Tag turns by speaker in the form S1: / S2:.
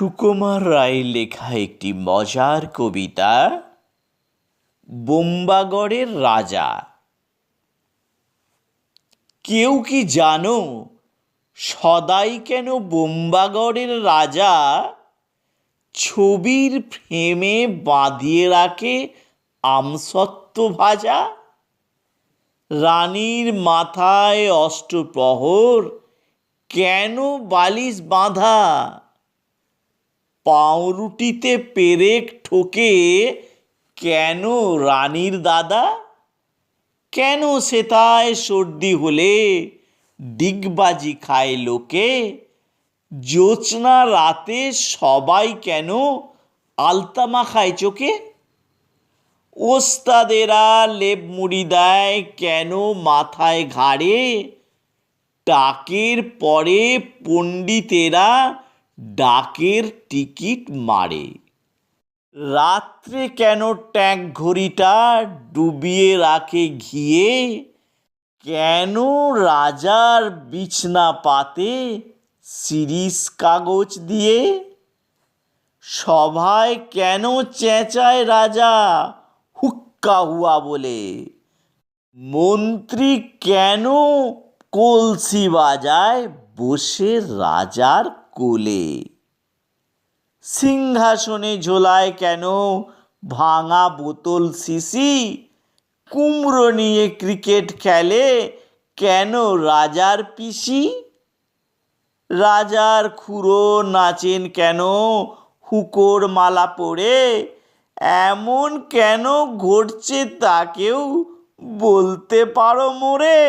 S1: সুকুমার রায়ের লেখা একটি মজার কবিতা, বোম্বাগড়ের রাজা। কেউ কি জানো সদাই কেন বোম্বাগড়ের রাজা ছবির ফ্রেমে বাঁধিয়ে রাখে আমসত্ব ভাজা? রানীর মাথায় অষ্টপ্রহর কেন বালিশ বাঁধা? পাউরুটিতে পেরেক ঠোকে, কেন রানীর দাদা? কেন সেতায় সর্দি হলে? ডিগবাজি খায় লোকে। জ্যোৎস্না রাতে সবাই কেন আলতামা খায় চোখে? ওস্তাদেরা লেপ মুড়ি দেয়, কেন মাথায় ঘাড়ে? টাকের পরে পণ্ডিতেরা ডাকের টিকিট মারে। রাত্রে কেন ট্যাঙ্ক ঘড়িটা ডুবিয়ে রাখে ঘিয়ে? কেন রাজার বিছনা পাতে সিরিজ কাগজ দিয়ে? সভায় কেন চেঁচায় রাজা? হুক্কা হুয়া বলে। মন্ত্রী কেন কলসি বাজায় বসে রাজার কোলে। সিংহাসনে ঝোলায় কেন? ভাঙা বোতল শিশি কুমড়ো নিয়ে ক্রিকেট খেলে কেন রাজার পিসি? রাজার খুড়ো নাচেন কেন? হুকোর মালা পরে এমন কেন ঘটছে তাকেও বলতে পারো মোরে?